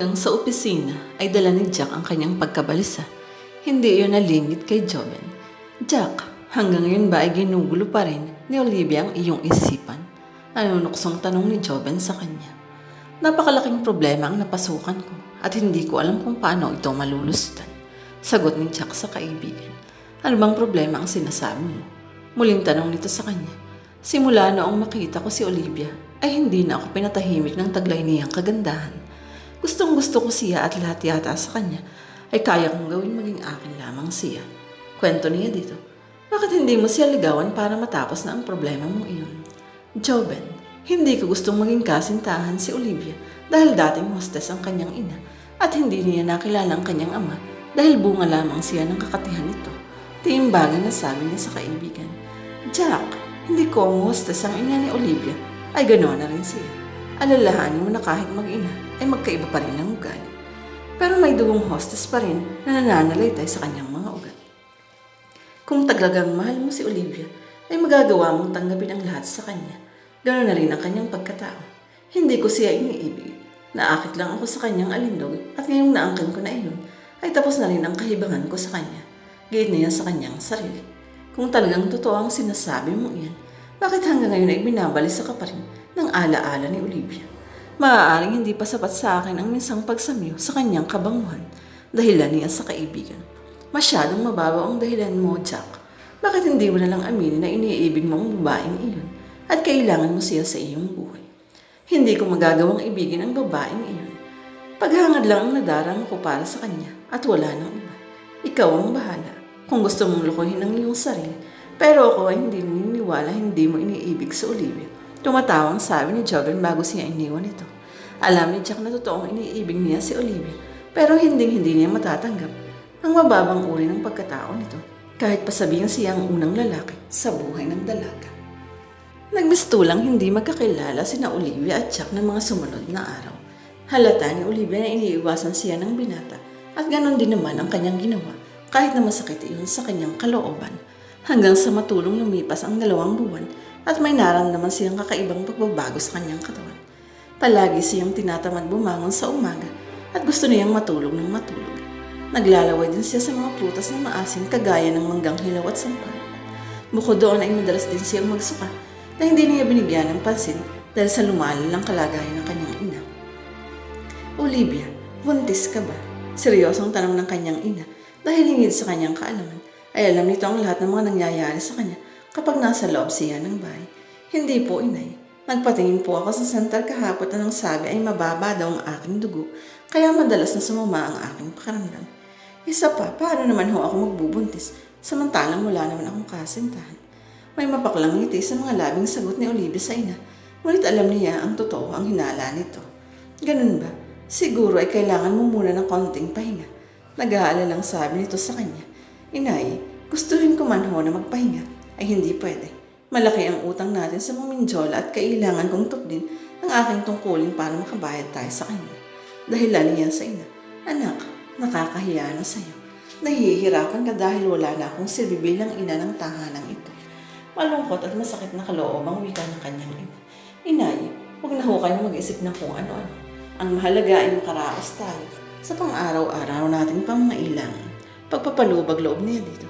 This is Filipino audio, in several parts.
Hanggang sa opisina ay dala ni Jack ang kanyang pagkabalisa. Hindi iyon nalingit kay Joven. Jack, hanggang ngayon ba ay ginugulo pa rin ni Olivia ang iyong isipan? Nanunuksong tanong ni Joven sa kanya. Napakalaking problema ang napasukan ko at hindi ko alam kung paano ito malulusutan. Sagot ni Jack sa kaibigan. Ano bang problema ang sinasabi mo? Muling tanong nito sa kanya. Simula noong makita ko si Olivia, ay hindi na ako pinatahimik ng taglay niyang kagandahan. Gustong gusto ko siya at lahat yata sa kanya ay kaya kong gawin maging akin lamang siya. Kwento niya dito. Bakit hindi mo siya ligawan para matapos na ang problema mo iyon? Joben, hindi ko gustong maging kasintahan si Olivia dahil dating hostess ang kanyang ina at hindi niya nakilala ang kanyang ama dahil bunga lamang siya ng kakatihan nito. Tiimbagan na sabi niya sa kaibigan. Jack, hindi ko ang hostess ang ina ni Olivia. Ay gano'n na rin siya. Alalahanin mo na kahit mag-ina ay magkaiba pa rin ang ugali. Pero may duwong hostess pa rin na nananalaytay sa kanyang mga ugat. Kung talagang mahal mo si Olivia, ay magagawa mong tanggapin ang lahat sa kanya. Ganoon na rin ang kanyang pagkatao. Hindi ko siya iniibig. Naakit lang ako sa kanyang alindog at ngayong naangkin ko na iyon, ay tapos na rin ang kahibangan ko sa kanya. Gayet niya sa kanyang sarili. Kung talagang totoo ang sinasabi mo iyan, bakit hanggang ngayon ay binabalisa ka pa rin ng alaala ni Olivia? Maaaring hindi pa sapat sa akin ang minsang pagsamyo sa kanyang kabanguhan. Dahilan niya sa kaibigan. Masyadong mababaw ang dahilan mo, Jack. Bakit hindi mo na lang aminin na iniibig mo ang babaeng iyon at kailangan mo siya sa iyong buhay? Hindi ko magagawang ibigin ang babaeng iyon. Paghangad lang ang nadarang ko para sa kanya at wala nang iba. Ikaw ang bahala kung gusto mong lukuhin ang iyong sarili. Pero ako ay hindi naniniwala hindi mo iniibig sa Olivia. Tumatawang sabi ni Joven bago siya iniwan ito. Alam ni Jack na totoong iniibig niya si Olivia, pero hindi hindi niya matatanggap ang mababang uri ng pagkatao nito kahit pa sabihin siya ang unang lalaki sa buhay ng dalaga. Nagmistulang hindi magkakilala sina Olivia at Jack ng mga sumunod na araw. Halata ni Olivia na iniiwasan siya ng binata at ganon din naman ang kanyang ginawa kahit na masakit iyon sa kanyang kalooban hanggang sa matulong lumipas ang dalawang buwan at may naramdaman siyang kakaibang pagbabago sa kanyang katawan. Palagi siyang tinatamad bumangon sa umaga at gusto niyang matulog ng matulog. Naglalaway din siya sa mga prutas na maasim kagaya ng manggang hilaw at sampal. Bukod doon ay madalas din siyang magsuka na hindi niya binigyan ng pansin dahil sa lumalalang kalagayan ng kanyang ina. Olivia, buntis ka ba? Seryosong tanong ng kanyang ina dahil hingid sa kanyang kaalaman ay alam nito ang lahat ng mga nangyayari sa kanya kapag nasa loob siya ng bahay. Hindi po, inay. Nagpatingin po ako sa center kahapon at nang sabi ay mababa daw ang aking dugo, kaya madalas na sumama ang aking pakaramdam. Isa pa, paano naman ho ako magbubuntis, samantalang wala naman akong kasintahan. May mapaklang ngiti sa mga labing sagot ni Olivia sa ina, ngunit alam niya ang totoo ang hinala nito. Ganun ba? Siguro ay kailangan mo muna ng konting pahinga. Nag-aalalang sabi nito sa kanya. Inay, gustuhin ko man ho na magpahinga, ay hindi pwede. Malaki ang utang natin sa maminjola at kailangan kong tuklin ang aking tungkulin para makabayad tayo sa kanya. Dahilan niya sa ina, Anak, nakakahiya na sa'yo. Nahihirapan ka dahil wala na akong silbi bilang ina ng tahanang ito. Malungkot at masakit na kaloob ang wika ng kanyang ina. Inay, huwag na ho kayo mag-isip ng kung ano-ano. Ang mahalaga ay makaraos tayo sa pang-araw-araw nating pangailangan. Pagpapalubag loob niya dito.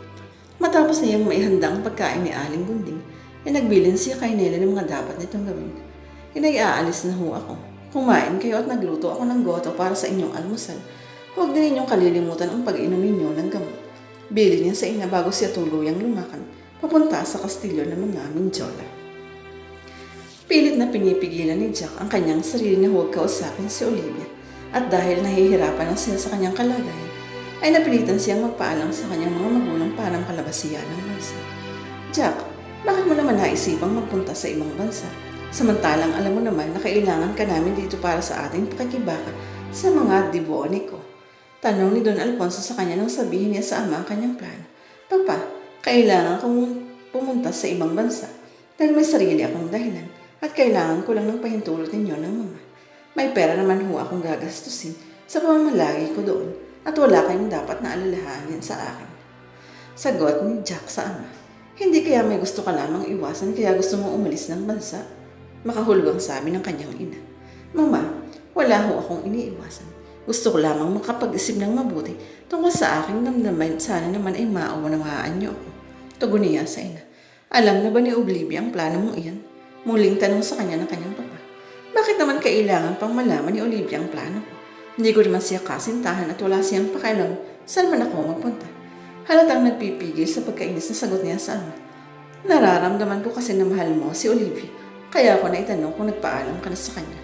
Matapos niyang maihanda ang pagkain ni Aling Gunding, ay nagbilin siya kay Nela ng mga dapat nitong gawin. Inay-aalis na ho ako. Kumain kayo at nagluto ako ng goto para sa inyong almusal. Huwag din ninyong kalilimutan ang pag-inom ninyo ng gamot. Bili niya sa ina bago siya tuluyang lumakan papunta sa kastilyo ng mga Minjola. Pilit na pinipigilan ni Jack ang kanyang sarili na huwag kausapin si Olivia at dahil nahihirapan na siya sa kanyang kalagayan, ay napilitan siyang magpaalam sa kanyang mga magulang para makalabas siya ng bansa. Jack, bakit mo naman naisipang magpunta sa ibang bansa? Samantalang alam mo naman na kailangan ka namin dito para sa ating pakikibaka sa mga diboniko. Tanong ni Don Alfonso sa kanya nang sabihin niya sa ama ang kanyang plano. Papa, kailangan kong pumunta sa ibang bansa dahil may sarili akong dahilan at kailangan ko lang ng pahintulot ninyo ng mama. May pera naman ho akong gagastusin sa pamamalagi ko doon at wala kayong dapat na alalahanin sa akin. Sagot ni Jack sa ama. Hindi kaya may gusto ka lamang iwasan kaya gusto mong umalis ng bansa? Makahulugang sabi ng kanyang ina. Mama, wala ho akong iniiwasan. Gusto ko lamang makapag-isip ng mabuti tungkol sa aking damdamin. Sana naman ay maunawaan niyo ako. Tugon niya sa ina. Alam na ba ni Olivia ang plano mong iyan? Muling tanong sa kanya ng kanyang papa. Bakit naman kailangan pang malaman ni Olivia ang plano ko? Hindi ko naman siya kasintahan at wala siyang pakialam saan man ako magpunta. Halatang nagpipigil sa pagkainis na sagot niya sa ama. Nararamdaman ko kasi na mahal mo si Olivia, kaya ako naitanong kung nagpaalam ka na sa kanya.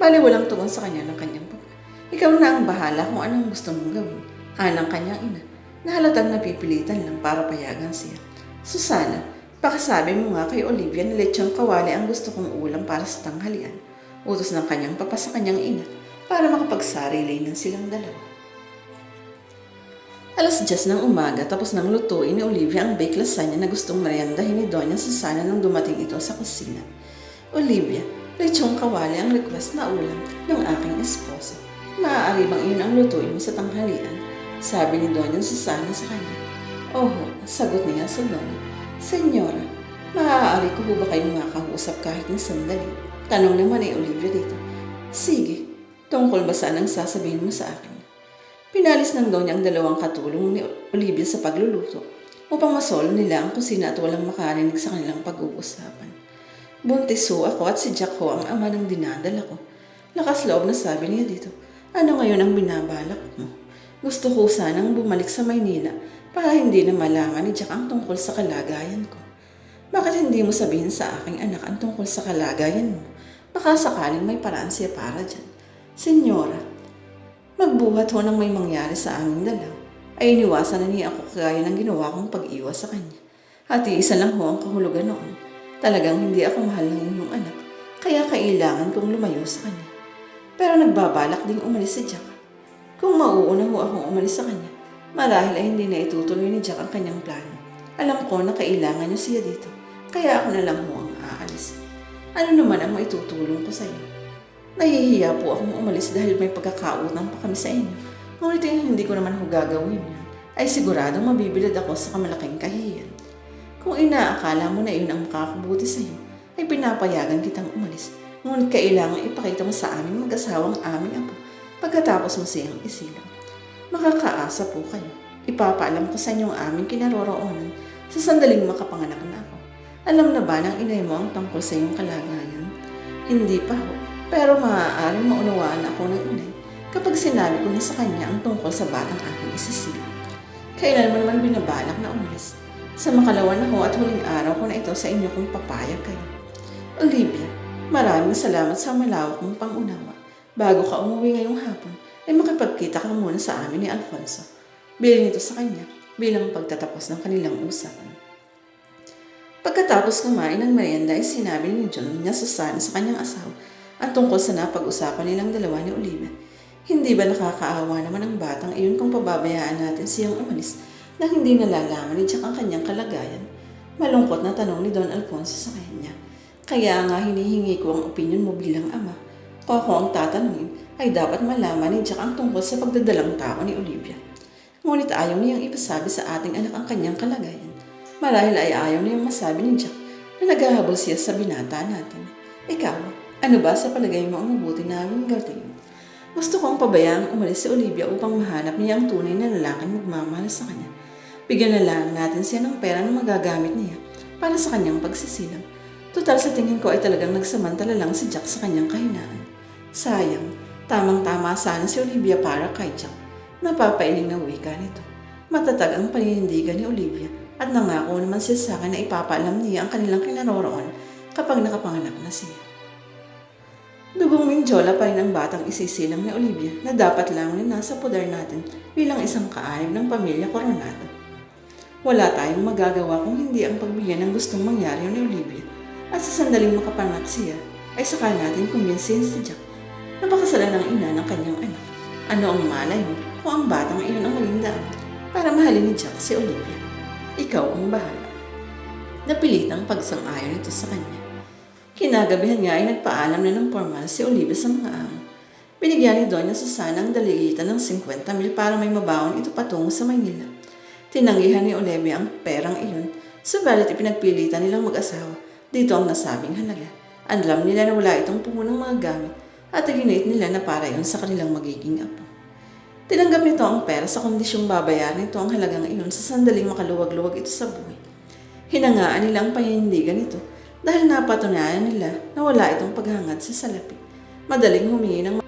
Bali walang tugon sa kanya ng kanyang papa. Ikaw na ang bahala kung anong gusto mong gawin. Anang kanyang ina, na halatang napipilitan lang para payagan siya. Susana, pakisabi mo nga kay Olivia na lechong kawali ang gusto kong ulam para sa tanghalian. Utos ng kanyang papa sa kanyang ina para makapagsarili ng silang dalawa. Alas 10 ng umaga tapos nang lutuin ni Olivia ang baked lasagna na gustong meriendahin ni Doña Susana nang dumating ito sa kusina. Olivia, lechong kawali ang request na ulam ng aking esposo. Maaari bang iyon ang lutuin mo sa tanghalian? Sabi ni Doña Susana sa kanya. Oho, sagot niya sa Doña. Senyora, maaari ko ba kayong makausap kahit na sandali? Tanong naman ni Olivia dito. Sige, tungkol ba saan ang sasabihin mo sa akin? Pinalis ng Donya ang dalawang katulong ni Olivia sa pagluluto upang masolo nila ang kusina at walang makarinig sa kanilang pag-uusapan. Buntis ho ako at si Jack ho ang ama ng dinadala ko. Lakas loob na sabi niya dito, ano ngayon ang binabalak mo? Gusto ko sanang bumalik sa Maynila para hindi na malaman ni Jack ang tungkol sa kalagayan ko. Bakit hindi mo sabihin sa aking anak ang tungkol sa kalagayan mo? Baka sakaling may paraan siya para dyan. Senyora, magbuhat ho nang may mangyari sa aming dalaw. Ay iniwasan na niya ako kagaya ng ginawa kong pag-iwas sa kanya. At iisa lang ho ang kahulugan noon. Talagang hindi ako mahal ng inyong anak, kaya kailangan kong lumayo sa kanya. Pero nagbabalak ding umalis si Jack. Kung mauuna ho akong umalis sa kanya, marahil ay hindi na itutuloy ni Jack ang kanyang plano. Alam ko na kailangan niya siya dito, kaya ako na lang ho ang aalis. Ano naman ang maitutulong ko sa iyo? Nahihiya po akong umalis dahil may pagkakautang pa kami sa inyo. Ngunit yung hindi ko naman ho gagawin ay siguradong mabibilad ako sa kamalaking kahihiyan. Kung inaakala mo na iyon ang makakabuti sa iyo, ay pinapayagan kitang umalis. Ngunit kailangan ipakita mo sa aming mag-asawang aming apo pagkatapos mo siyang isilang. Makakaasa po kayo. Ipapaalam ko sa inyo ang aming kinaroroonan sa sandaling makapanganak na ako. Alam na ba ng inay mo ang tungkol sa iyong kalagayan? Hindi pa ho, pero maaaring maunawaan ako ng inay kapag sinabi ko na sa kanya ang tungkol sa batang aking isisilang. Kailan mo naman binabalak na umalis? Sa makalawa na ho at huling araw ko na ito sa inyo kung papayag kayo. Olivia, maraming salamat sa malawak mong pangunawa. Bago ka umuwi ngayong hapon, ay makipagkita ka muna sa amin ni Alfonso. Bilin ito sa kanya bilang pagtatapos ng kanilang usapan. Pagkatapos kumain ng merienda ay sinabi ni John niya Susana sa kanyang asawa ang tungkol sa napag-usapan nilang dalawa ni Olivia. Hindi ba nakakaawa naman ang batang iyon kung pababayaan natin siyang umalis na hindi nalalaman ni Jack ang kanyang kalagayan? Malungkot na tanong ni Don Alfonso sa kanya. Kaya nga hinihingi ko ang opinion mo bilang ama. Kung ako ang tatanungin, ay dapat malaman ni Jack ang tungkol sa pagdadalang tao ni Olivia. Ngunit ayaw niyang ipasabi sa ating anak ang kanyang kalagayan. Marahil ay ayaw niyang masabi ni Jack na naghahabol siya sa binata natin. Ikaw, ano ba sa palagay mo ang mabuti namin gawin? Gusto kong pabayaan umalis si Olivia upang mahanap niya ang tunay na lalaking magmamahal sa kanya. Bigyan na lang natin siya ng pera na magagamit niya para sa kanyang pagsisilang. Total sa tingin ko ay talagang nagsamantala lang si Jack sa kanyang kahinaan. Sayang, tamang-tama sana si Olivia para kay Jack. Napapailing na wika nito. Matatag ang paninindigan ni Olivia at nangako naman siya sa akin na ipapaalam niya ang kanilang kinaroroon kapag nakapanganak na siya. Dugong Mindjola pa rin ang batang isisilang ni Olivia na dapat lang na nasa poder natin bilang isang kaanib ng pamilya Coronado. Wala tayong magagawa kung hindi ang pagbigyan ng gustong mangyari ni Olivia at sa sandaling makapanak siya ay saka natin kumbinsin si Jack na pakasalan ng ina ng kanyang anak. Ano ang malay mo kung ang batang iyon ang maging daan para mahalin ni Jack si Olivia? Ikaw ang bahala. Napilitang pagsang-ayon ito sa kanya. Kinagabihan nga ay nagpaalam na ng formal si Olivia sa mga ang. Binigyan ni Doña Susana ang daligitan ng 50 mil para may mabaon ito patungo sa Maynila. Tinanggihan ni Olivia ang perang iyon, subalit ipinagpilitan nilang mag-asawa. Dito ang nasabing halaga. Anlam nila na wala itong pumunang mga gamit at iginait nila na para iyon sa kanilang magiging apo. Tinanggap nito ang pera sa kondisyong babayaran nito ang halagang iyon sa sandaling makaluwag-luwag ito sa buhay. Hinangaan nila ang panindigan nito dahil napatunayan nila na wala itong paghangad sa salapi. Madaling humingi ng